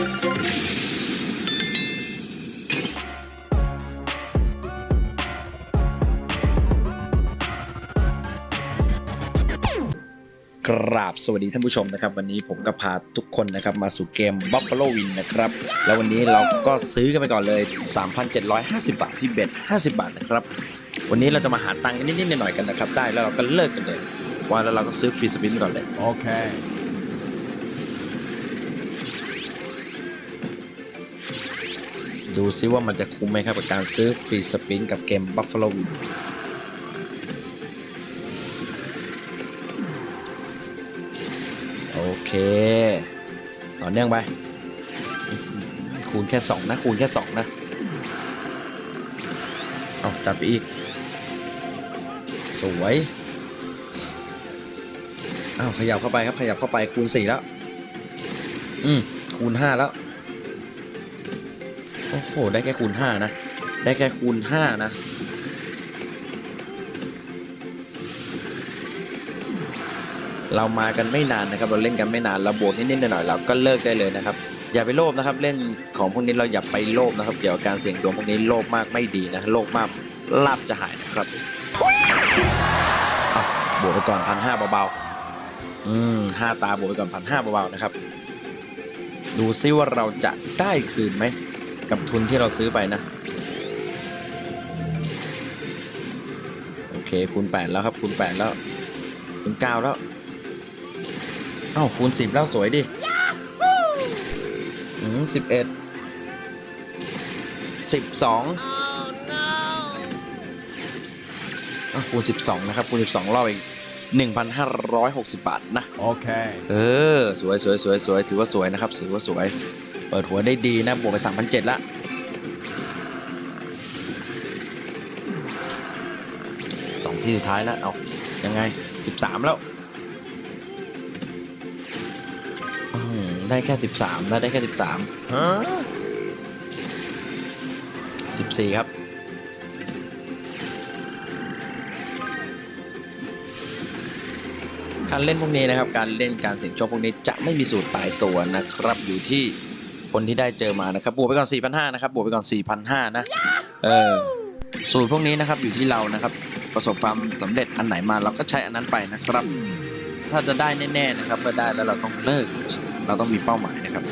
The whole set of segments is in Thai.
กราบสวัสดีท่านผู้ชมนะครับวันนี้ผมก็พาทุกคนนะครับมาสู่เกม Buffalo Win นะครับแล้ววันนี้เราก็ซื้อกันไปก่อนเลย 3,750 บาทที่เบ็ด50 บาทนะครับวันนี้เราจะมาหาตังค์กันนิดๆหน่อยๆกันนะครับได้แล้วเราก็เลิกกันเลยว่าแล้วเราก็ซื้อฟรีสปินก่อนเลย Okay. ดูซิว่ามันจะคุ้มไหมครับกับการซื้อฟรีสปินกับเกม Buffalo Win โอเคต่อเนื่องไป คูณแค่สองนะ คูณแค่สองนะ เอาจัดไปอีก สวยอ้าวขยับเข้าไปครับ ขยับเข้าไปคูณสี่แล้ว อืมคูณห้าแล้ว โอ้โห ได้แค่คูณห้านะ ได้แค่คูณห้านะเรามากันไม่นานนะครับ เราเล่นกันไม่นานเราบวกนิดๆหน่อยๆเราก็เลิกได้เลยนะครับ อย่าไปโลภนะครับ เล่นของพวกนี้เราอย่าไปโลภนะครับ เกี่ยวกับการเสี่ยงดวงพวกนี้โลภมากไม่ดีนะโลภมากลาบจะหายนะครับบวกไปก่อนพันห้าเบาๆอืมห้าตาบวกไปก่อนพันห้าเบาๆนะครับ ดูซิว่าเราจะได้คืนไหม กับทุนที่เราซื้อไปนะ โอเคคูณแปดแล้วครับคูณแปดแล้วคูณเก้าแล้ว เอ้าคูณสิบแล้วสวยดิอืมสิบเอ็ดสิบสองอะคูณสิบสองนะครับ คูณสิบสองรอบอีกหนึ่งพันห้าร้อยหกสิบบาท นะ Okay. เออ สวยสวยสวยสวยถือว่าสวยนะครับ ถือว่าสวย เปิดหัวได้ดีนะบวกไปสามพันเจ็ดละสองที่สุดท้ายแล้วเอายังไงสิบสามแล้วได้แค่สิบสามนะได้แค่สิบสามสิบสี่ครับการเล่นพวกนี้นะครับ การเล่นการเสี่ยงโชคพวกนี้จะไม่มีสูตรตายตัวนะครับ อยู่ที่ คนที่ได้เจอมานะครับบวกไปก่อน 4,500นะครับบวกไปก่อน 4,500นะเออสูตรพวกนี้นะครับอยู่ที่เรานะครับประสบความสำเร็จอันไหนมาเราก็ใช้อันนั้นไปนะครับ ถ้าจะได้แน่ๆนะครับเมื่อได้แล้วเราต้องเลิก เราต้องมีเป้าหมายนะครับ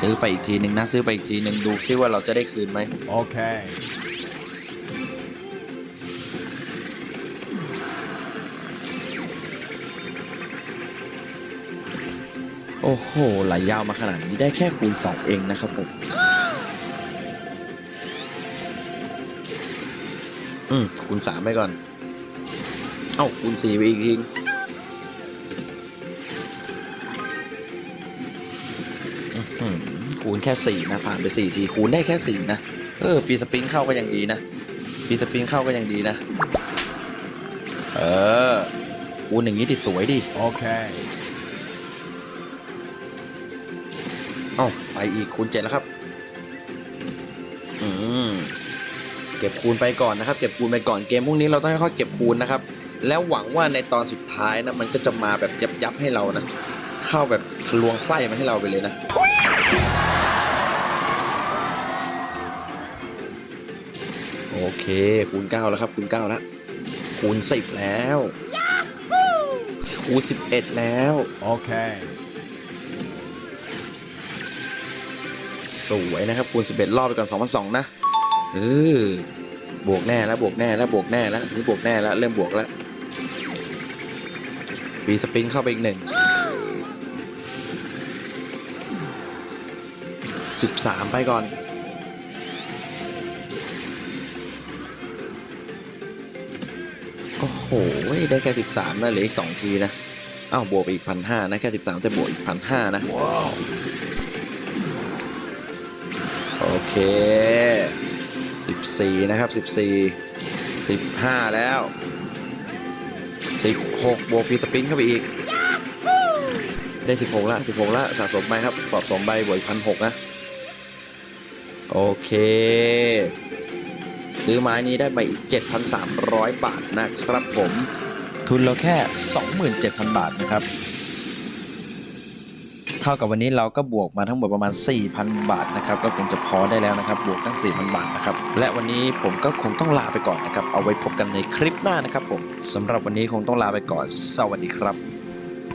ซื้อไปอีกทีหนึ่งนะซื้อไปอีกทีหนึ่งดูซิว่าเราจะได้คืนไหม Okay. โอ้โห ไหลยาวมาขนาดนี้ได้แค่คูณสองเองนะครับผม อืมคูณสามไปก่อน เอ้าคูณสี่ไปอีกทีอื้อหือคูณแค่สี่นะ ผ่านไปสี่ที คูณได้แค่สี่นะ เออฟีสปริงเข้าก็ยังดีนะฟีสปริงเข้าก็ยังดีนะ เออคูณอย่างนี้ติดสวยดิ Okay. เอ้ ไปอีกคูณเจ็ดแล้วครับ อืม เก็บคูณไปก่อนนะครับ เก็บคูณไปก่อนเกมพวกนี้เราต้องค่อยเก็บคูณนะครับ แล้วหวังว่าในตอนสุดท้ายนะมันก็จะมาแบบยับยับให้เรานะ เข้าแบบทะลวงไส้มาให้เราไปเลยนะ โอเคคูณเก้าแล้วครับคูณเก้าแล้วคูณสิบแล้วคูณสิบเอ็ดแล้ว Okay. สวยนะครับคูณ11 รอบไปก่อน2,002นะเออบวกแน่แล้วบวกแน่แล้วบวกแน่แล้วนี่บวกแน่แล้วเริ่มบวกแล้วฟีสปริงเข้าไปอีกหนึ่งสิบสามไปก่อน โอ้โห ได้แค่สิบสามนะเหลืออีกสองทีนะ อ้าวบวกไปอีกพันห้านะ แค่สิบสามจะบวกอีกพันห้านะ Wow. เคสิบสี่นะครับสิบสี่สิบห้าแล้วสิบหกบวกฟีสปินเข้าไปอีก ได้สิบหกละสิบหกละ สะสมไปครับสะสมใบบวกพันหกนะ โอเค ซื้อไม้นี้ได้ไปอีก 7,300 บาทนะครับผม ทุนเราแค่ 27,000 บาทนะครับ เท่ากับวันนี้เราก็บวกมาทั้งหมดประมาณ 4,000 บาทนะครับก็คงจะพอได้แล้วนะครับ บวกทั้ง 4,000 บาทนะครับและวันนี้ผมก็คงต้องลาไปก่อนนะครับ เอาไว้พบกันในคลิปหน้านะครับผมสำหรับวันนี้คงต้องลาไปก่อน สวัสดีครับ